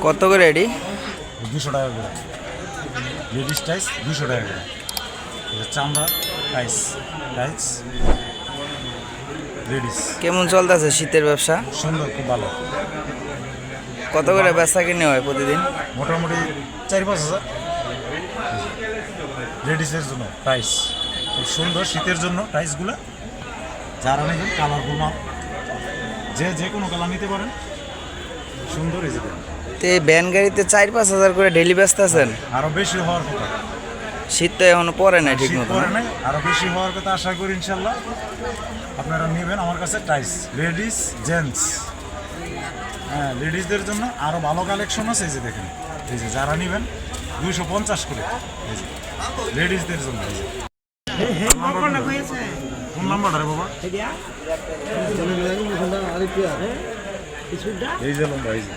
কত করে এডি? দুশো টাকা করে। লেডিস টাইস দুশো টাকা করে। চামড়া টাইস টাইস লেডিস। কেমন চলতেছে শীতের ব্যবসা? সুন্দর খুব ভালো। কত করে বেচা কিনে হয় প্রতিদিন? মোটামুটি চার পাঁচ হাজার। লেডিসের জন্য টাইস। খুব সুন্দর শীতের জন্য টাইসগুলো। যারা নেবেন কালারফুল মাল। যে যে কোনো কালার নিতে পারেন। সুন্দর এই। তো এই ভ্যান গাড়িতে চার পাঁচ হাজার করে ডেলি ব্যস্ত আছেন? আরও বেশি হওয়ার কথা। শীত তো এখনও পরে নাই ঠিক মতো পরে নাই আরও বেশি হওয়ার কথা আশা করি ইনশাল্লাহ। আপনারা নেবেন আমার কাছে টাইস লেডিস জেন্টস হ্যাঁ লেডিসদের জন্য আরও ভালো কালেকশন আছে এই যে দেখেন। এই যে যারা নেবেন দুইশো পঞ্চাশ করে। এই যে লেডিসদের জন্য এই যে। ফোন নাম্বারটা রে বাবা? এই যে লম্বা এই যে।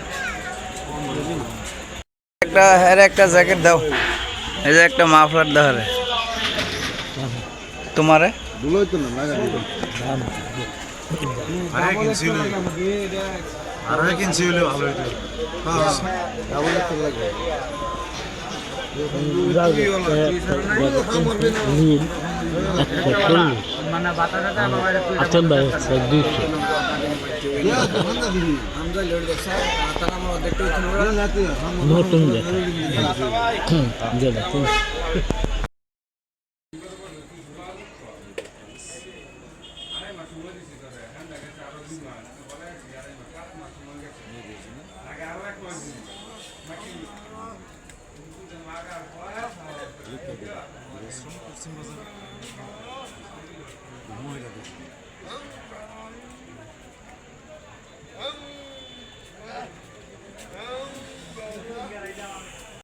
একটা হ্যাঁ একটা জ্যাকেট দাও এই যে একটা মাফলার দাও রে তোমারে আরে কিনছি হলে আরে কিনছি হলে ভালো হইতো আছেন ভাই দুইশো అర్థం సర్దీసు నోటుంది